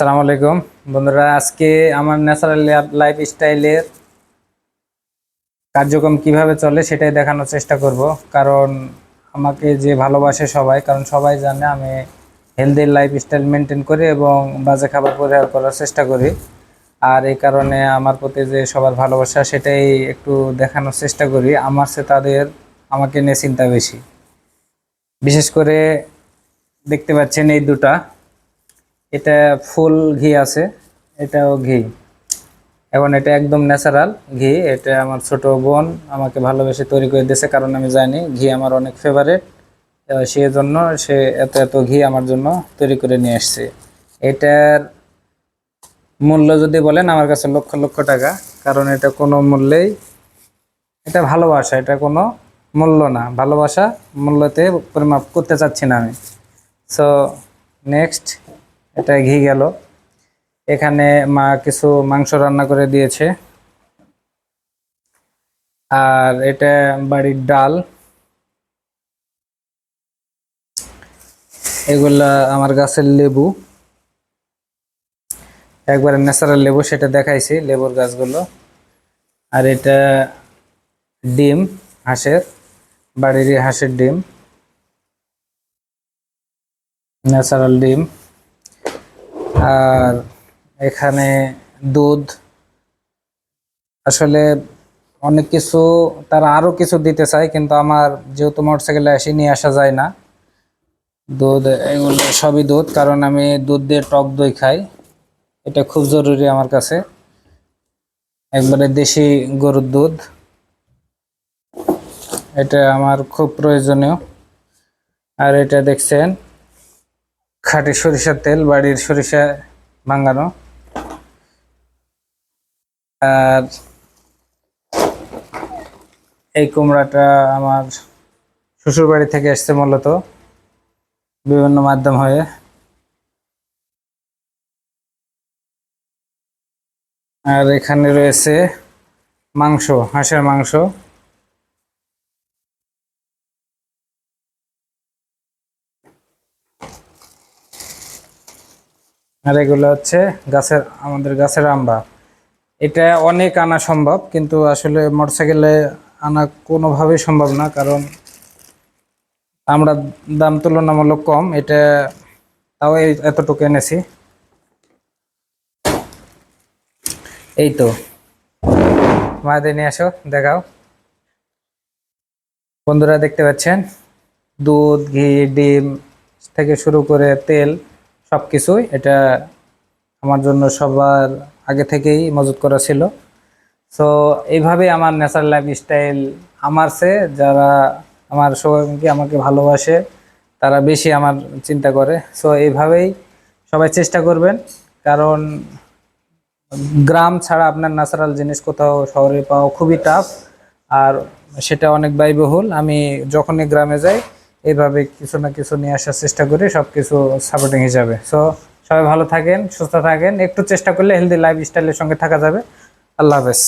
আসসালামু আলাইকুম। বন্ধুরা, আজকে আমার ন্যাচারাল লাইফ স্টাইলের কার্যক্রম কীভাবে চলে সেটাই দেখানোর চেষ্টা করব। কারণ আমাকে যে ভালোবাসে সবাই, কারণ সবাই জানে আমি হেলদি লাইফ স্টাইল মেনটেন করি এবং বাজে খাবার পরিহার করার চেষ্টা করি। আর এই কারণে আমার প্রতি যে সবার ভালোবাসা, সেটাই একটু দেখানোর চেষ্টা করি। আমার সে তাদের, আমাকে নিয়ে চিন্তা বেশি। বিশেষ করে দেখতে পাচ্ছেন এই দুটা। এটা ফুল ঘি আছে, এটাও ঘি। এখন এটা একদম ন্যাচারাল ঘি, এটা আমার ছোট বোন আমাকে ভালোবেসে তৈরি করে দিয়েছে, কারণ আমি জানি ঘি আমার অনেক ফেভারেট সেই জন্য সে এত এত ঘি আমার জন্য তৈরি করে নিয়ে আসছে। এটার মূল্য যদি বলেন, আমার কাছে লক্ষ লক্ষ টাকা, কারণ এটা কোনো মূল্যেই, এটা ভালোবাসা, এটা কোনো মূল্য না। ভালোবাসা মূল্যতে পরিমাপ করতে চাচ্ছি না আমি। সো নেক্সট এটা ঘি গেল। এখানে মা কিছু মাংস রান্না করে দিয়েছে। আর এটা বাড়ির ডাল। এগুলা আমার গাছের লেবু। একবারে ন্যাচারাল লেবু, সেটা দেখাইছি লেবুর গাছগুলো। আর এটা ডিম, হাঁসের, বাড়িরই হাঁসের ডিম। ন্যাচারাল ডিম। আর এখানে দুধ। আসলে অনেক কিছু, তারা আরও কিছু দিতে চায়, কিন্তু আমার যেহেতু মোটরসাইকেলে এসে নিয়ে আসা যায় না। দুধ, এগুলো সবই দুধ, কারণ আমি দুধ দিয়ে টক দই খাই। এটা খুব জরুরি আমার কাছে। একবারে দেশি গরুর দুধ। এটা আমার খুব প্রয়োজনীয়। আর এটা দেখছেন খাঁটি সরিষার তেল, বাড়ির সরিষা ভাঙানো। আর এই কুমড়াটা আমার শ্বশুর বাড়ি থেকে এসছে মূলত। বিভিন্ন মাধ্যম হয়ে। আর এখানে রয়েছে মাংস, হাঁসের মাংস। আর এগুলো হচ্ছে গাছের, আমাদের গাছের আম্বা। এটা অনেক আনা সম্ভব, কিন্তু আসলে মোটরসাইকেলে আনা কোনোভাবেই সম্ভব না, কারণ আমরা দাম তুলনামূলক কম। এটা তাও এতটুকু এনেছি। এই তো। মায়েদের নিয়ে আসো, দেখাও। বন্ধুরা দেখতে পাচ্ছেন? দুধ, ঘি, ডিম থেকে শুরু করে তেল। সব কিছুই এটা আমার জন্য সবার আগে থেকেই মজুত করা ছিল। সো এইভাবে আমার ন্যাচারাল লাইফ স্টাইল আমার সে যারা আমার সবাইকে আমাকে ভালোবাসে, তারা বেশি আমার চিন্তা করে। সো এইভাবেই সবাই চেষ্টা করবেন। কারণ গ্রাম ছাড়া আপনার ন্যাচারাল জিনিস কোথাও শহরে পাওয়া খুবই টাফ আর সেটা অনেক ব্যয়বহুল। আমি যখনই গ্রামে যাই এইভাবে কিছু না কিছু নিয়ে আসার চেষ্টা করি সব কিছু সাপোর্টিং হিসাবে সো সবাই ভালো থাকেন, সুস্থ থাকেন, একটু চেষ্টা করলে হেলদি লাইফ স্টাইলের সঙ্গে থাকা যাবে। আল্লাহ হাফেজ।